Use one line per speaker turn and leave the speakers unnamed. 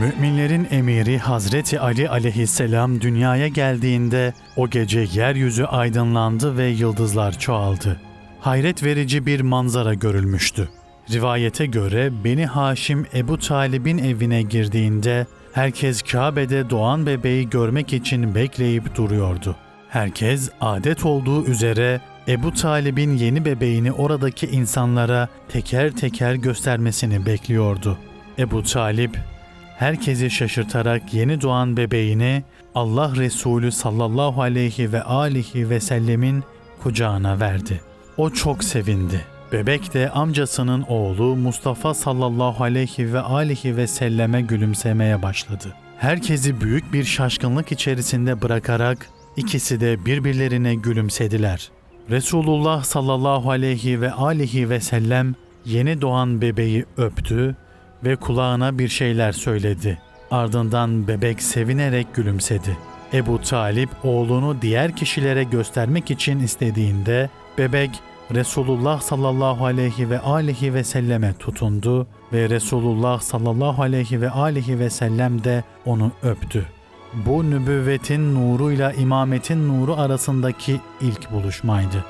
Müminlerin emiri Hazreti Ali aleyhisselam dünyaya geldiğinde o gece yeryüzü aydınlandı ve yıldızlar çoğaldı. Hayret verici bir manzara görülmüştü. Rivayete göre Beni Haşim Ebu Talib'in evine girdiğinde herkes Kabe'de doğan bebeği görmek için bekleyip duruyordu. Herkes adet olduğu üzere Ebu Talib'in yeni bebeğini oradaki insanlara teker teker göstermesini bekliyordu. Ebu Talip herkesi şaşırtarak yeni doğan bebeğini Allah Resulü sallallahu aleyhi ve alihi ve sellemin kucağına verdi. O çok sevindi. Bebek de amcasının oğlu Mustafa sallallahu aleyhi ve alihi ve selleme gülümsemeye başladı. Herkesi büyük bir şaşkınlık içerisinde bırakarak ikisi de birbirlerine gülümsediler. Resulullah sallallahu aleyhi ve alihi ve sellem yeni doğan bebeği öptü ve kulağına bir şeyler söyledi. Ardından bebek sevinerek gülümsedi. Ebu Talip oğlunu diğer kişilere göstermek için istediğinde bebek Resulullah sallallahu aleyhi ve alihi ve selleme tutundu ve Resulullah sallallahu aleyhi ve alihi ve sellem de onu öptü. Bu nübüvvetin nuruyla imametin nuru arasındaki ilk buluşmaydı.